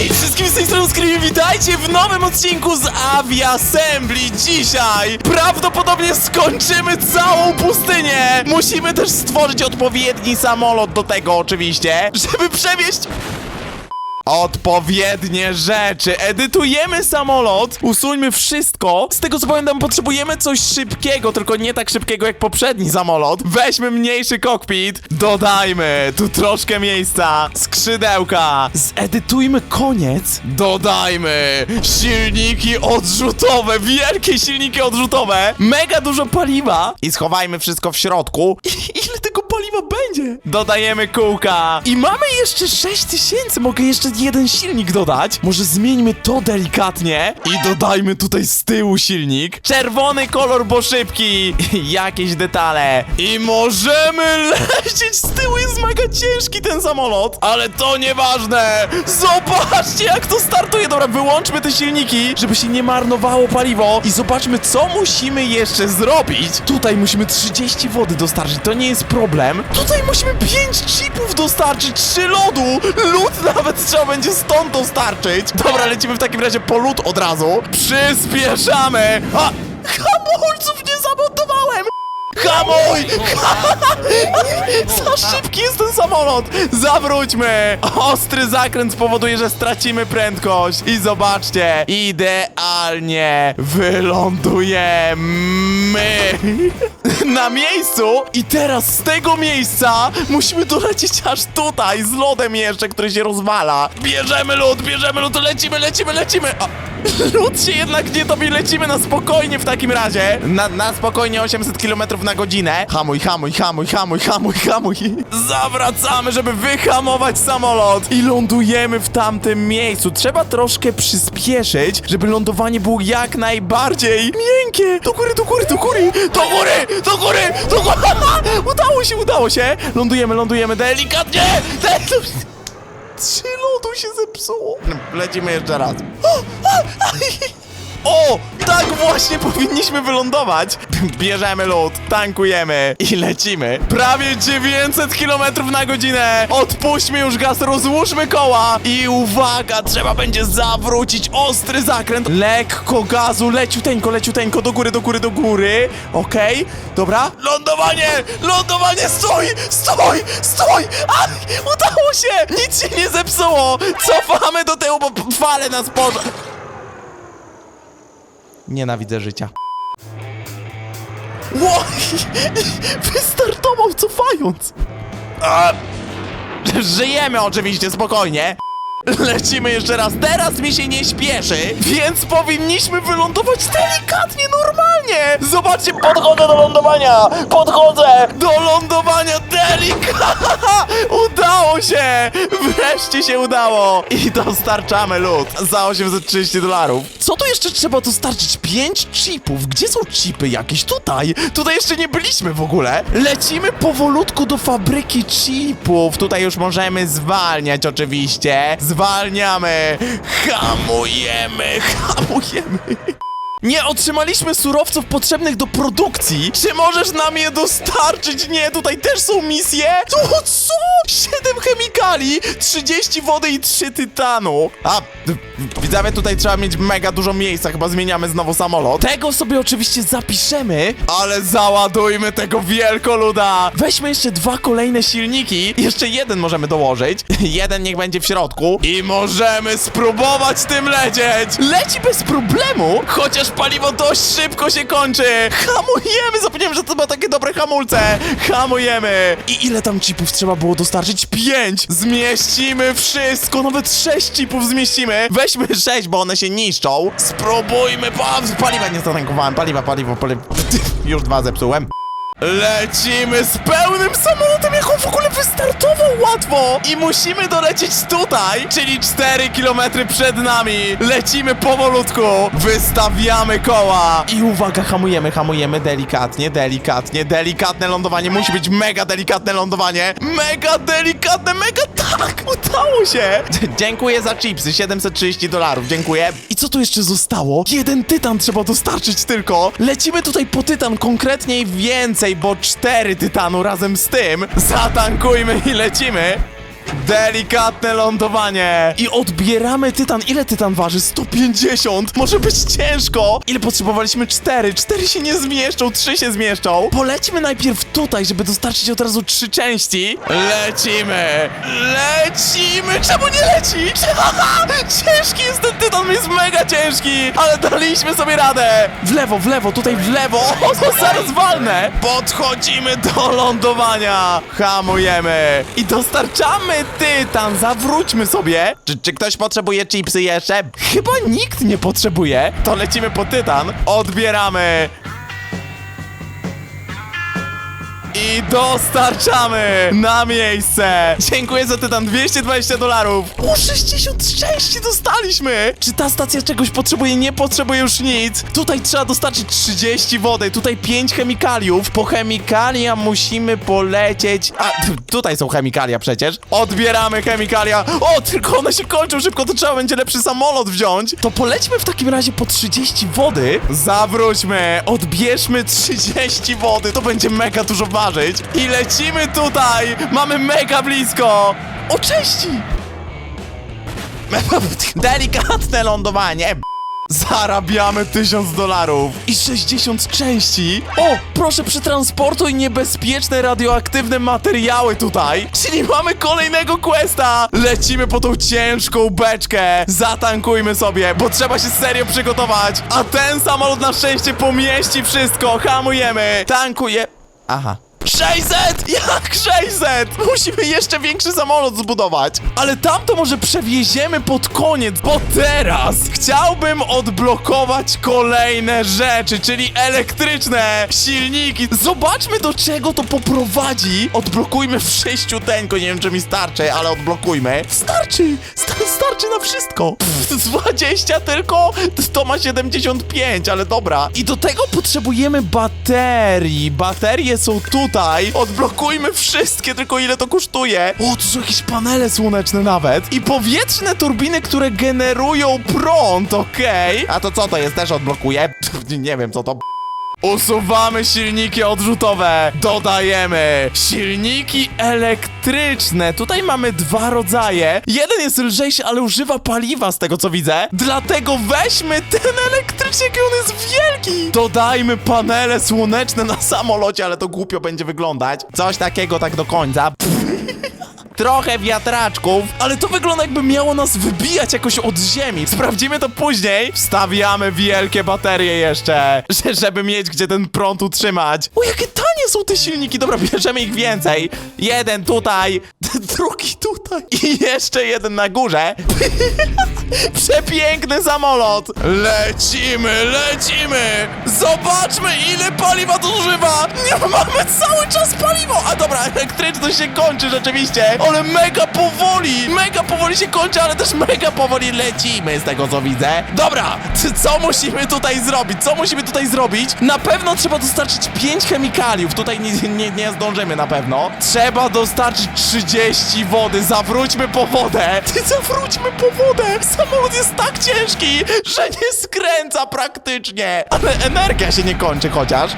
Hej wszystkim z tej strony witajcie w nowym odcinku z Avi Assembly. Dzisiaj prawdopodobnie skończymy całą pustynię. Musimy też stworzyć odpowiedni samolot do tego oczywiście, żeby przewieźć Odpowiednie rzeczy. Edytujemy samolot. Usuńmy wszystko. Z tego co pamiętam, potrzebujemy coś szybkiego, tylko nie tak szybkiego jak poprzedni samolot. Weźmy mniejszy kokpit. Dodajmy tu troszkę miejsca. Skrzydełka. Zedytujmy koniec. Dodajmy silniki odrzutowe. Wielkie silniki odrzutowe. Mega dużo paliwa. I schowajmy wszystko w środku. Ile tego będzie? Dodajemy kółka. I mamy jeszcze 6000. Mogę jeszcze jeden silnik dodać. Może zmieńmy to delikatnie. I dodajmy tutaj z tyłu silnik. Czerwony kolor, bo szybki. Jakieś detale. I możemy lecieć z tyłu. Jest mega ciężki ten samolot. Ale to nieważne. Zobaczcie, jak to startuje. Dobra, wyłączmy te silniki, żeby się nie marnowało paliwo. I zobaczmy, co musimy jeszcze zrobić. Tutaj musimy 30 wody dostarczyć. To nie jest problem. Tutaj musimy 5 chipów dostarczyć, 3 lodu. Lód nawet trzeba będzie stąd dostarczyć. Dobra, lecimy w takim razie po lód od razu. Przyspieszamy. A, hamulców nie zamontowałem. Hamuj! Za szybki jest ten samolot! Zawróćmy! Ostry zakręt spowoduje, że stracimy prędkość. I zobaczcie, idealnie wylądujemy na miejscu. I teraz z tego miejsca musimy dolecieć aż tutaj z lodem jeszcze, który się rozwala. Bierzemy lód, bierzemy lód, lecimy, lecimy, lecimy. A, lód się jednak nie tobie, lecimy na spokojnie w takim razie. Na, na spokojnie 800 km na godzinę. Hamuj, hamuj, hamuj, hamuj, hamuj, hamuj. Zawracamy, żeby wyhamować samolot i lądujemy w tamtym miejscu. Trzeba troszkę przyspieszyć, żeby lądowanie było jak najbardziej miękkie. Do góry, do góry, do góry, do góry, do góry, do góry. Udało się, udało się. Lądujemy, lądujemy delikatnie. delikatnie. Trzy lodu się zepsuło. Lecimy jeszcze raz. O! Tak właśnie powinniśmy wylądować! Bierzemy lód, tankujemy i lecimy. Prawie 900 km na godzinę! Odpuśćmy już gaz, rozłóżmy koła! I uwaga, trzeba będzie zawrócić ostry zakręt. Lekko gazu, leciuteńko, leciuteńko, do góry, do góry, do góry. Okej, dobra. Lądowanie! Lądowanie! Stój! Stój! Stój! A, udało się! Nic się nie zepsuło! Cofamy do tyłu, bo fale nas pożar... Nienawidzę życia. Ło! Wystartował cofając! A, żyjemy oczywiście, spokojnie. Lecimy jeszcze raz. Teraz mi się nie śpieszy, więc powinniśmy wylądować delikatnie, normalnie. Zobaczcie, podchodzę do lądowania. Podchodzę do lądowania delikatnie. Się. Wreszcie się udało. I dostarczamy lód za 830 dolarów. Co tu jeszcze trzeba dostarczyć? 5 chipów. Gdzie są chipy jakieś? Tutaj. Tutaj jeszcze nie byliśmy w ogóle. Lecimy powolutku do fabryki chipów. Tutaj już możemy zwalniać oczywiście. Zwalniamy. Hamujemy. Hamujemy. Nie otrzymaliśmy surowców potrzebnych do produkcji. Czy możesz nam je dostarczyć? Nie, tutaj też są misje. To co? 7 chemikali, 30 wody i 3 tytanu. A, widzowie, tutaj trzeba mieć mega dużo miejsca. Chyba zmieniamy znowu samolot. Tego sobie oczywiście zapiszemy, ale załadujmy tego wielkoluda. Weźmy jeszcze dwa kolejne silniki. Jeszcze jeden możemy dołożyć. Jeden niech będzie w środku. I możemy spróbować tym lecieć. Leci bez problemu, chociaż paliwo dość szybko się kończy. Hamujemy, zapomniałem, że to ma takie dobre hamulce. Hamujemy. I ile tam chipów trzeba było dostarczyć? Pięć. Zmieścimy wszystko, nawet sześć chipów zmieścimy. Weźmy sześć, bo one się niszczą. Spróbujmy, pa paliwa nie zatankowałem. Paliwa, paliwo, paliwo. Już dwa zepsułem. Lecimy z pełnym samolotem, jak on w ogóle wystartował łatwo! I musimy dolecieć tutaj, czyli 4 km przed nami. Lecimy powolutku, wystawiamy koła. I uwaga, hamujemy, hamujemy delikatnie, delikatnie, delikatne lądowanie. Musi być mega delikatne lądowanie. Mega delikatne, mega tak! Udało się! Dziękuję za chipsy, 730 dolarów, dziękuję. I co tu jeszcze zostało? Jeden tytan trzeba dostarczyć tylko. Lecimy tutaj po tytan, konkretniej więcej, bo cztery tytanu razem z tym. Zatankujmy i lecimy. Delikatne lądowanie. I odbieramy tytan. Ile tytan waży? 150. Może być ciężko. Ile potrzebowaliśmy? 4. 4 się nie zmieszczą, 3 się zmieszczą. Polećmy najpierw tutaj, żeby dostarczyć od razu trzy części. Lecimy. Lecimy. Czemu nie leci? Ciężki jest ten tytan, jest mega ciężki. Ale daliśmy sobie radę. W lewo, w lewo, tutaj w lewo. O, to zaraz walnę. Podchodzimy do lądowania. Hamujemy. I dostarczamy tytan. Zawróćmy sobie. Czy, czy ktoś potrzebuje chipsy jeszcze? Chyba nikt nie potrzebuje. To lecimy po tytan. Odbieramy. I dostarczamy na miejsce! Dziękuję za tytan 220 dolarów! O, 66 dostaliśmy! Czy ta stacja czegoś potrzebuje? Nie potrzebuje już nic! Tutaj trzeba dostarczyć 30 wody, tutaj 5 chemikaliów. Po chemikalia musimy polecieć... A, tutaj są chemikalia przecież. Odbieramy chemikalia. O, tylko one się kończą szybko, to trzeba będzie lepszy samolot wziąć. To polećmy w takim razie po 30 wody. Zawróćmy, odbierzmy 30 wody, to będzie mega dużo I lecimy tutaj, mamy mega blisko. O, cześci! Delikatne lądowanie. Zarabiamy 1000 dolarów i 60 części. O, proszę przetransportuj niebezpieczne radioaktywne materiały tutaj. Czyli mamy kolejnego questa. Lecimy po tą ciężką beczkę. Zatankujmy sobie, bo trzeba się serio przygotować. A ten samolot na szczęście pomieści wszystko. Hamujemy. Tankuje. Aha. 600! Jak 600? Musimy jeszcze większy samolot zbudować. Ale tamto może przewieziemy pod koniec, bo teraz chciałbym odblokować kolejne rzeczy, czyli elektryczne silniki. Zobaczmy do czego to poprowadzi. Odblokujmy w sześciuteńko, nie wiem czy mi starczy, ale odblokujmy. Starczy! Sta starczy na wszystko. Pff, 20 tylko? To ma 75, ale dobra. I do tego potrzebujemy baterii. Baterie są tutaj. Odblokujmy wszystkie, tylko ile to kosztuje. O, tu są jakieś panele słoneczne nawet. I powietrzne turbiny, które generują prąd, okej. A to co to jest? Też odblokuję? Nie wiem co to... Usuwamy silniki odrzutowe. Dodajemy silniki elektryczne. Tutaj mamy dwa rodzaje. Jeden jest lżejszy, ale używa paliwa z tego co widzę. Dlatego weźmy ten elektryczny, jaki on jest wielki. Dodajmy panele słoneczne na samolocie, ale to głupio będzie wyglądać. Coś takiego tak do końca. Trochę wiatraczków, ale to wygląda jakby miało nas wybijać jakoś od ziemi. Sprawdzimy to później. Wstawiamy wielkie baterie jeszcze, że- żeby mieć gdzie ten prąd utrzymać. O, jakie tanie są te silniki. Dobra, bierzemy ich więcej. Jeden tutaj, drugi tutaj i jeszcze jeden na górze. Przepiękny samolot. Lecimy, lecimy. Zobaczmy, ile paliwa zużywa. Nie mamy cały czas paliwo. A dobra, elektryczność się kończy rzeczywiście. Ale mega powoli. Mega powoli się kończy, ale też mega powoli lecimy z tego co widzę. Dobra, co musimy tutaj zrobić? Co musimy tutaj zrobić? Na pewno trzeba dostarczyć 5 chemikaliów. Tutaj nie, nie, nie zdążymy na pewno. Trzeba dostarczyć 30 wody. Zawróćmy po wodę. Zawróćmy po wodę. Samolot jest tak ciężki, że nie skręca praktycznie. Ale energia się nie kończy chociaż.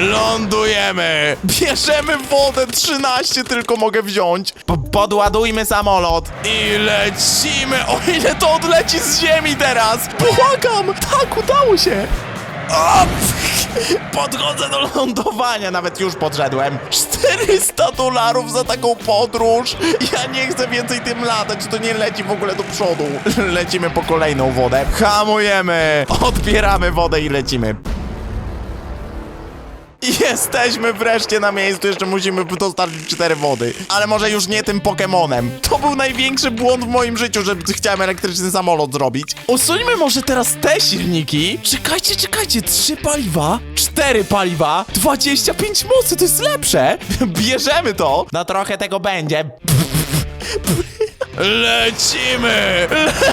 Lądujemy! Bierzemy wodę, 13 tylko mogę wziąć. Po podładujmy samolot i lecimy! O ile to odleci z ziemi teraz! Błagam! Tak, udało się! O, podchodzę do lądowania, nawet już podszedłem. 400 dolarów za taką podróż. Ja nie chcę więcej tym latać, to nie leci w ogóle do przodu. Lecimy po kolejną wodę. Hamujemy, odbieramy wodę i lecimy. Jesteśmy wreszcie na miejscu, jeszcze musimy dostarczyć cztery wody. Ale może już nie tym Pokemonem. To był największy błąd w moim życiu, że chciałem elektryczny samolot zrobić. Usuńmy może teraz te silniki. Czekajcie, czekajcie, trzy paliwa, cztery paliwa, 25 mocy, to jest lepsze. Bierzemy to. No trochę tego będzie. Lecimy!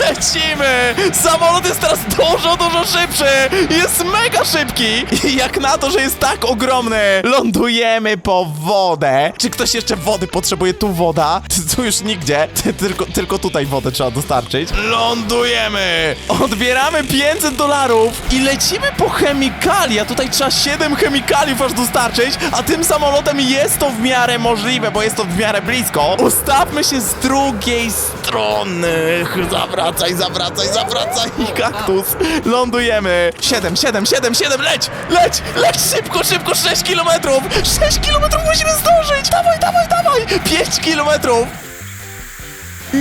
Lecimy! Samolot jest teraz dużo, dużo szybszy! Jest mega szybki! I jak na to, że jest tak ogromny, lądujemy po wodę. Czy ktoś jeszcze wody potrzebuje? Tu woda. Tu już nigdzie. Tylko, tylko tutaj wodę trzeba dostarczyć. Lądujemy! Odbieramy 500 dolarów i lecimy po chemikalia. Tutaj trzeba 7 chemikaliów aż dostarczyć, a tym samolotem jest to w miarę możliwe, bo jest to w miarę blisko. Ustawmy się z drugiej strony. Zawracaj, zawracaj, zawracaj. I kaktus. Lądujemy. 7, 7, 7, 7, leć! Leć! Leć szybko, szybko! 6 kilometrów! 6 kilometrów musimy zdążyć! Dawaj, dawaj, dawaj! 5 kilometrów!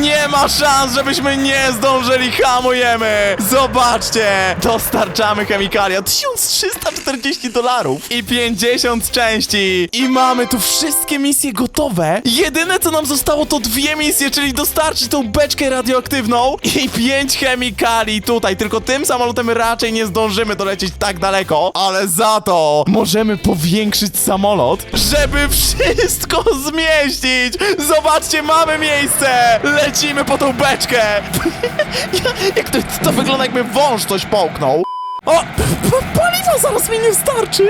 Nie ma szans, żebyśmy nie zdążyli, hamujemy! Zobaczcie! Dostarczamy chemikalia 1340 dolarów i 50 części i mamy tu wszystkie misje gotowe. Jedyne co nam zostało to dwie misje, czyli dostarczyć tą beczkę radioaktywną i 5 chemikali tutaj. Tylko tym samolotem raczej nie zdążymy dolecieć tak daleko, ale za to możemy powiększyć samolot, żeby wszystko zmieścić! Zobaczcie, mamy miejsce! Lecimy po tą beczkę! Ja- Jak to, to wygląda jakby wąż coś połknął. O! Paliwa zaraz mi nie starczy!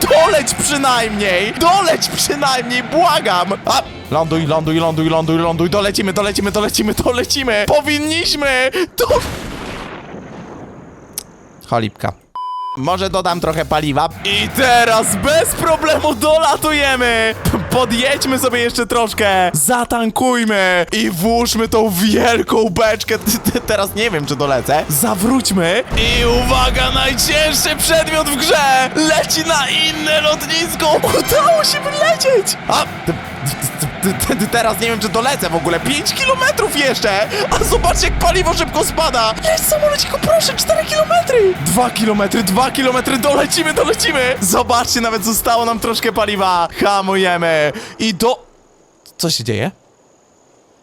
Doleć przynajmniej! Doleć przynajmniej, błagam! A! Ląduj, ląduj, ląduj, ląduj, ląduj, dolecimy, dolecimy, dolecimy, dolecimy! Powinniśmy! Do... Cholipka. Może dodam trochę paliwa. I teraz bez problemu dolatujemy! Podjedźmy sobie jeszcze troszkę, zatankujmy i włóżmy tą wielką beczkę. Teraz nie wiem, czy dolecę. Zawróćmy i uwaga, najcięższy przedmiot w grze! Leci na inne lotnisko! Udało się wylecieć! A, teraz nie wiem, czy dolecę w ogóle. 5 kilometrów jeszcze! A zobaczcie, jak paliwo szybko spada! Leć samolociku, proszę, 4 kilometry! 2 kilometry, 2 kilometry, dolecimy, dolecimy! Zobaczcie, nawet zostało nam troszkę paliwa. Hamujemy. I do... Co się dzieje?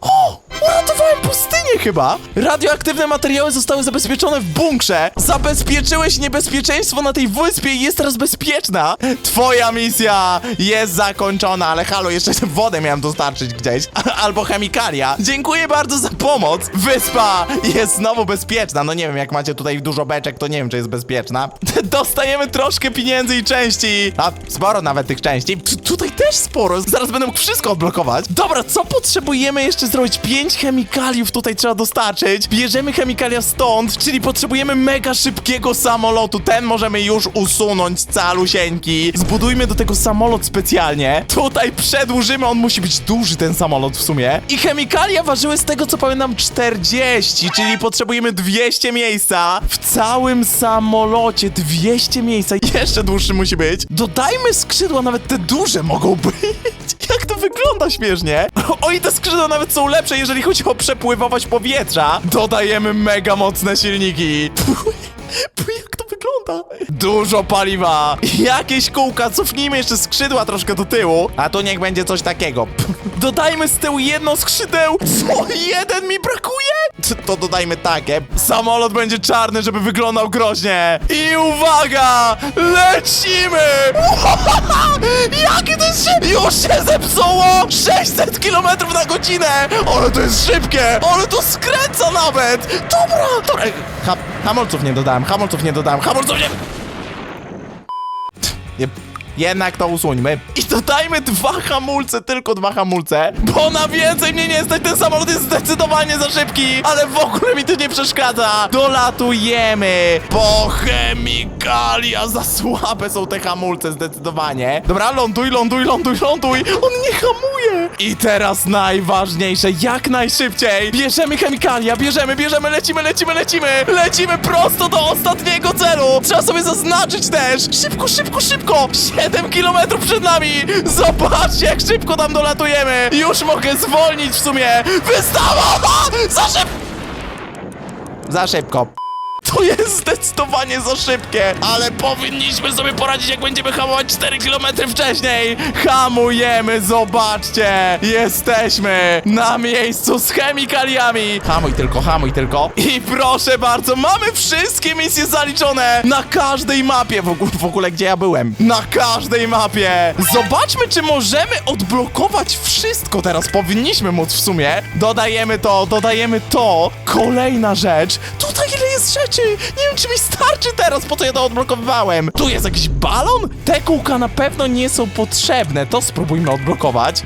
O! Uratowałem pustynię chyba! Radioaktywne materiały zostały zabezpieczone w bunkrze. Zabezpieczyłeś niebezpieczeństwo na tej wyspie i jest teraz bezpieczna. Twoja misja jest zakończona, ale halo, jeszcze wodę miałem dostarczyć gdzieś. Albo chemikalia. Dziękuję bardzo za pomoc. Wyspa jest znowu bezpieczna. No nie wiem, jak macie tutaj dużo beczek, to nie wiem, czy jest bezpieczna. Dostajemy troszkę pieniędzy i części. A, sporo nawet tych części. Tu- tutaj też sporo. Zaraz będę mógł wszystko odblokować. Dobra, co potrzebujemy jeszcze zrobić? Pięć chemikaliów tutaj trzeba dostarczyć. Bierzemy chemikalia stąd, czyli potrzebujemy mega szybkiego samolotu. Ten możemy już usunąć calusieńki. Zbudujmy do tego samolot specjalnie. Tutaj przedłużymy, on musi być duży ten samolot w sumie. I chemikalia ważyły z tego co pamiętam 40, czyli potrzebujemy 200 miejsca. W całym samolocie 200 miejsca. Jeszcze dłuższy musi być. Dodajmy skrzydła, nawet te duże mogą być. Jak to wygląda śmiesznie. O i te skrzydła nawet są lepsze, jeżeli chodzi o przepływowość powietrza. Dodajemy mega mocne silniki. Jak to wygląda? Dużo paliwa. Jakieś kółka, cofnijmy jeszcze skrzydła troszkę do tyłu. A tu niech będzie coś takiego. Dodajmy z tyłu jedno skrzydeł. Co? Jeden mi brakuje? To- To dodajmy takie. Samolot będzie czarny, żeby wyglądał groźnie. I uwaga! Lecimy! Jakie to jest szybkie! Już się zepsuło! 600 km na godzinę! Ale to jest szybkie! Ale to skręca nawet! Dobra! Dobra! Ha hamulców nie dodałem, hamulców nie dodałem, hamulców nie... nie... Jednak to usuńmy. I dodajmy dwa hamulce, tylko dwa hamulce, bo na więcej mnie nie stać, ten samolot jest zdecydowanie za szybki, ale w ogóle mi to nie przeszkadza. Dolatujemy po chemikalia, za słabe są te hamulce zdecydowanie. Dobra, ląduj, ląduj, ląduj, ląduj, on nie hamuje. I teraz najważniejsze, jak najszybciej, bierzemy chemikalia, bierzemy, bierzemy, lecimy, lecimy, lecimy, lecimy prosto do ostatniego Trzeba sobie zaznaczyć też. Szybko, szybko, szybko. 7 kilometrów przed nami. Zobaczcie, jak szybko tam dolatujemy. Już mogę zwolnić w sumie. Wystawa! Za szybko. Za szybko. Jest zdecydowanie za szybkie, ale powinniśmy sobie poradzić, jak będziemy hamować 4 km wcześniej. Hamujemy, zobaczcie. Jesteśmy na miejscu z chemikaliami. Hamuj tylko, hamuj tylko. I proszę bardzo, mamy wszystkie misje zaliczone na każdej mapie. W ogóle, w ogóle gdzie ja byłem? Na każdej mapie. Zobaczmy, czy możemy odblokować wszystko teraz. Powinniśmy móc w sumie. Dodajemy to, dodajemy to. Kolejna rzecz. Tutaj ile jest rzeczy. Nie wiem, czy mi starczy teraz, po co ja to odblokowywałem. Tu jest jakiś balon? Te kółka na pewno nie są potrzebne. To spróbujmy odblokować.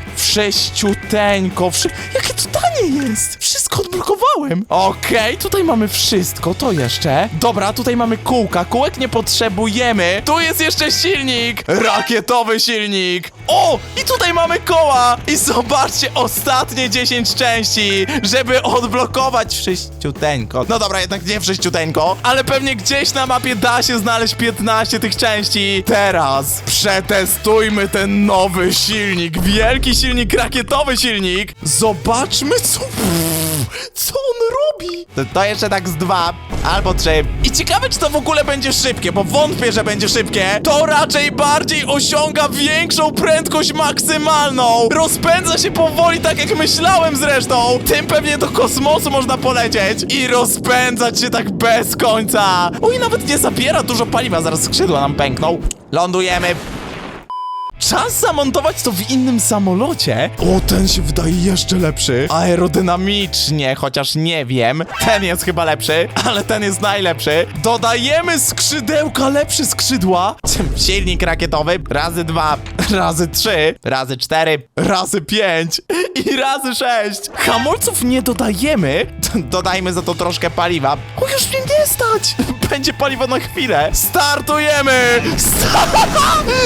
Wszyściuteńko. Wszy... Jakie to tanie jest. Wszystko odblokowałem. Okej, tutaj mamy wszystko. To jeszcze. Dobra, tutaj mamy kółka. Kółek nie potrzebujemy. Tu jest jeszcze silnik. Rakietowy silnik. O! I tutaj mamy koła. I zobaczcie, ostatnie 10 części, żeby odblokować wszyściuteńko. No dobra, jednak nie wszyściuteńko, ale pewnie gdzieś na mapie da się znaleźć 15 tych części. Teraz przetestujmy ten nowy silnik. Wielki silnik, rakietowy silnik. Zobaczmy, co... Co on robi? To, to jeszcze tak z dwa albo trzy. I ciekawe, czy to w ogóle będzie szybkie, bo wątpię, że będzie szybkie. To raczej bardziej osiąga większą prędkość maksymalną. Rozpędza się powoli, tak jak myślałem zresztą. Tym pewnie do kosmosu można polecieć i rozpędzać się tak bez końca. Oj, nawet nie zabiera dużo paliwa, zaraz skrzydła nam pękną. Lądujemy. Czas zamontować to w innym samolocie. O, ten się wydaje jeszcze lepszy. Aerodynamicznie, chociaż nie wiem. Ten jest chyba lepszy, ale ten jest najlepszy. Dodajemy skrzydełka, lepsze skrzydła. Silnik rakietowy. Razy dwa, razy trzy, razy cztery, razy pięć i razy sześć. Hamulców nie dodajemy. Dodajmy za to troszkę paliwa. O, już mnie nie stać. Będzie paliwo na chwilę. Startujemy! Sta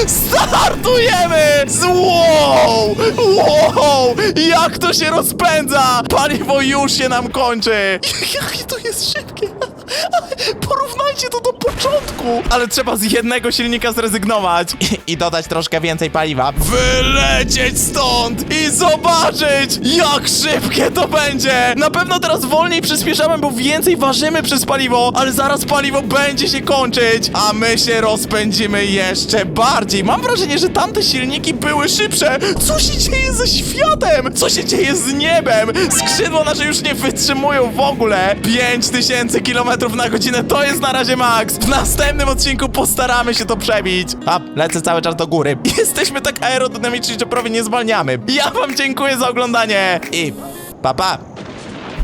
startujemy! Wow! Wow! Jak to się rozpędza! Paliwo już się nam kończy! Jakie to jest szybkie! Porównajcie to do początku! Ale trzeba z jednego silnika zrezygnować i, i dodać troszkę więcej paliwa. Wylecieć stąd i zobaczyć, jak szybkie to będzie! Na pewno teraz wolniej przyspieszamy, bo więcej ważymy przez paliwo, ale zaraz paliwo będzie się kończyć, a my się rozpędzimy jeszcze bardziej. Mam wrażenie, że tamte silniki były szybsze. Co się dzieje ze światem? Co się dzieje z niebem? Skrzydła nasze już nie wytrzymują w ogóle. 5000 km na godzinę to jest na razie maks. W następnym odcinku postaramy się to przebić. A, lecę cały czas do góry. Jesteśmy tak aerodynamiczni, że prawie nie zwalniamy. Ja wam dziękuję za oglądanie i pa pa!